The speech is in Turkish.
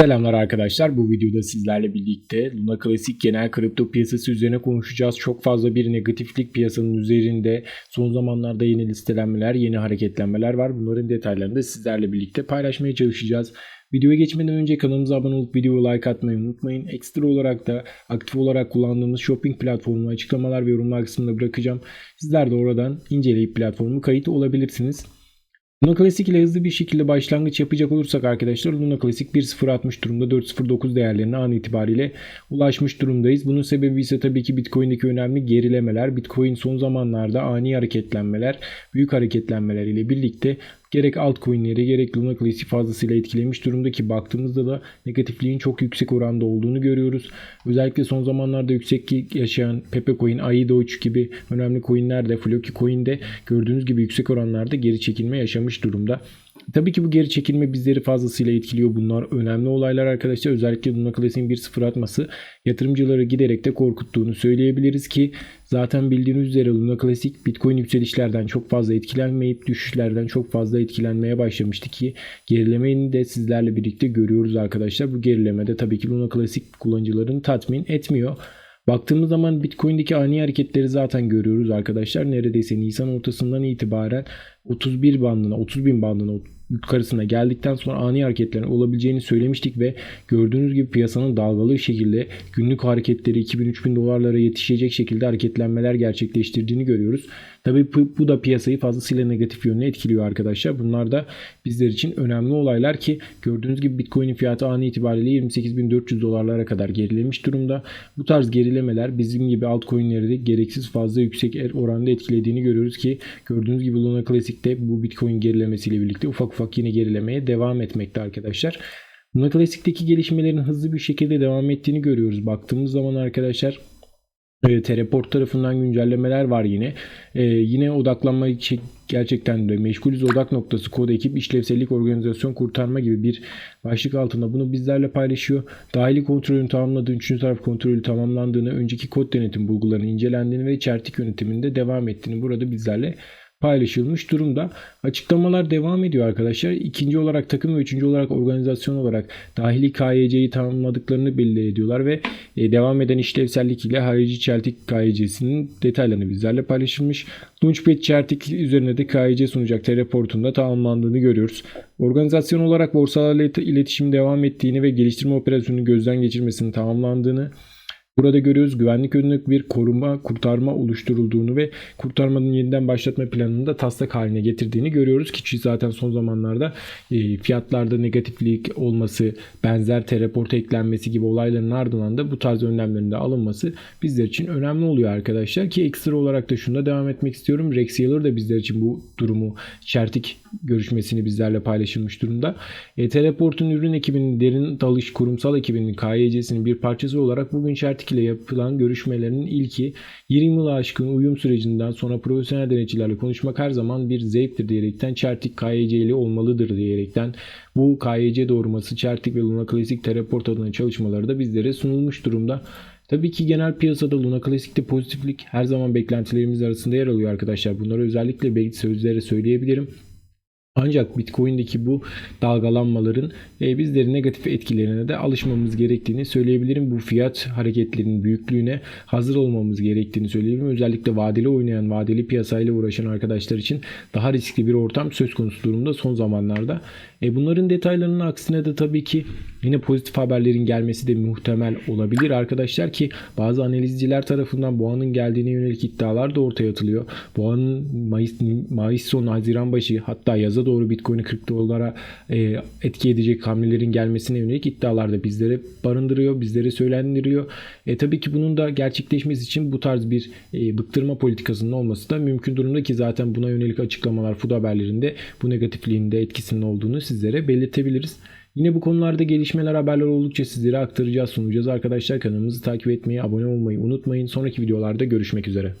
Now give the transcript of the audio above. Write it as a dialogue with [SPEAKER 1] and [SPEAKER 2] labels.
[SPEAKER 1] Selamlar arkadaşlar. Bu videoda sizlerle birlikte Luna Classic genel kripto piyasası üzerine konuşacağız. Çok fazla bir negatiflik piyasanın üzerinde. Son zamanlarda yeni listelenmeler, yeni hareketlenmeler var. Bunların detaylarını da sizlerle birlikte paylaşmaya çalışacağız. Videoya geçmeden önce kanalımıza abone olup videoya like atmayı unutmayın. Ekstra olarak da aktif olarak kullandığımız shopping platformu açıklamalar ve yorumlar kısmında bırakacağım. Sizler de oradan inceleyip platformu kayıt olabilirsiniz. Luna Classic ile hızlı bir şekilde başlangıç yapacak olursak arkadaşlar Luna Classic 1.060 durumda 4.09 değerlerine an itibariyle ulaşmış durumdayız. Bunun sebebi ise tabii ki Bitcoin'deki önemli gerilemeler. Bitcoin son zamanlarda ani hareketlenmeler, büyük hareketlenmeler ile birlikte gerek altcoin'leri gerek Luna Classic fazlasıyla etkilemiş durumda ki baktığımızda da negatifliğin çok yüksek oranda olduğunu görüyoruz. Özellikle son zamanlarda yüksek yaşayan Pepe Coin, AI Doge gibi önemli coinler de Floki Coin de gördüğünüz gibi yüksek oranlarda geri çekilme yaşamış durumda. Tabii ki bu geri çekilme bizleri fazlasıyla etkiliyor. Bunlar önemli olaylar arkadaşlar. Özellikle Luna Classic'in 1.0 atması yatırımcıları giderek de korkuttuğunu söyleyebiliriz ki zaten bildiğiniz üzere Luna Classic Bitcoin yükselişlerden çok fazla etkilenmeyip düşüşlerden çok fazla etkilenmeye başlamıştı ki gerilemeyi de sizlerle birlikte görüyoruz arkadaşlar. Bu gerilemede tabii ki Luna Classic kullanıcıların tatmin etmiyor. Baktığımız zaman Bitcoin'deki ani hareketleri zaten görüyoruz arkadaşlar. Neredeyse Nisan ortasından itibaren 31 bandına, 30 bin bandına yukarısına geldikten sonra ani hareketlerin olabileceğini söylemiştik ve gördüğünüz gibi piyasanın dalgalı şekilde günlük hareketleri 2000-3000 dolarlara yetişecek şekilde hareketlenmeler gerçekleştirdiğini görüyoruz. Tabi bu da piyasayı fazlasıyla negatif yönüne etkiliyor arkadaşlar. Bunlar da bizler için önemli olaylar ki gördüğünüz gibi Bitcoin'in fiyatı an itibariyle 28.400 dolarlara kadar gerilemiş durumda. Bu tarz gerilemeler bizim gibi altcoin'leri de gereksiz fazla yüksek er, oranda etkilediğini görüyoruz ki gördüğünüz gibi Luna Classic'te bu Bitcoin gerilemesiyle birlikte ufak ufak yine gerilemeye devam etmekte arkadaşlar. Luna Classic'teki gelişmelerin hızlı bir şekilde devam ettiğini görüyoruz. Baktığımız zaman arkadaşlar e, Teleport tarafından güncellemeler var yine. E, yine odaklanma gerçekten de meşgulüz odak noktası kod ekip işlevsellik organizasyon kurtarma gibi bir başlık altında bunu bizlerle paylaşıyor. Dahili kontrolün tamamladığı, üçüncü taraf kontrolü tamamlandığını, önceki kod denetim bulgularının incelendiğini ve çertik yönetiminde devam ettiğini burada bizlerle paylaşılmış durumda. Açıklamalar devam ediyor arkadaşlar. İkinci olarak takım ve üçüncü olarak organizasyon olarak dahili KYC'yi tamamladıklarını belli ediyorlar ve e, devam eden işlevsellik ile harici çeltik KYC'sinin detaylarını bizlerle paylaşılmış. Launchpad çeltik üzerine de KYC sunacak teleportunda tamamlandığını görüyoruz. Organizasyon olarak borsalarla iletişim devam ettiğini ve geliştirme operasyonunu gözden geçirmesinin tamamlandığını Burada görüyoruz güvenlik önlük bir koruma, kurtarma oluşturulduğunu ve kurtarmanın yeniden başlatma planını da taslak haline getirdiğini görüyoruz ki zaten son zamanlarda e, fiyatlarda negatiflik olması, benzer teleport eklenmesi gibi olayların ardından da bu tarz önlemlerin de alınması bizler için önemli oluyor arkadaşlar ki ekstra olarak da şunda devam etmek istiyorum. Rex Yaller da bizler için bu durumu çertik görüşmesini bizlerle paylaşılmış durumda. E, Teleport'un ürün ekibinin derin dalış kurumsal ekibinin KYC'sinin bir parçası olarak bugün çertik ile yapılan görüşmelerinin ilki 20 yıl aşkın uyum sürecinden sonra profesyonel denetçilerle konuşmak her zaman bir zevktir diyerekten Çertik KYC ile olmalıdır diyerekten bu KYC doğurması Çertik ve Luna Classic Teleport adına çalışmaları da bizlere sunulmuş durumda. Tabii ki genel piyasada Luna Classic'te pozitiflik her zaman beklentilerimiz arasında yer alıyor arkadaşlar. Bunları özellikle sözlere söyleyebilirim. Ancak Bitcoin'deki bu dalgalanmaların e, bizleri negatif etkilerine de alışmamız gerektiğini söyleyebilirim. Bu fiyat hareketlerinin büyüklüğüne hazır olmamız gerektiğini söyleyebilirim. Özellikle vadeli oynayan, vadeli piyasayla uğraşan arkadaşlar için daha riskli bir ortam söz konusu durumda son zamanlarda. E, bunların detaylarının aksine de tabii ki yine pozitif haberlerin gelmesi de muhtemel olabilir arkadaşlar ki bazı analizciler tarafından boğanın geldiğine yönelik iddialar da ortaya atılıyor. Boğanın Mayıs, Mayıs sonu Haziran başı hatta yaza doğru Bitcoin'i 40 dolara e, etki edecek hamlelerin gelmesine yönelik iddialar da bizlere barındırıyor, bizlere söylendiriyor. E, tabii ki bunun da gerçekleşmesi için bu tarz bir e, bıktırma politikasının olması da mümkün durumda ki zaten buna yönelik açıklamalar FUD haberlerinde bu negatifliğin de etkisinin olduğunu sizlere belirtebiliriz. Yine bu konularda gelişmeler haberler oldukça sizlere aktaracağız sunacağız arkadaşlar. Kanalımızı takip etmeyi, abone olmayı unutmayın. Sonraki videolarda görüşmek üzere.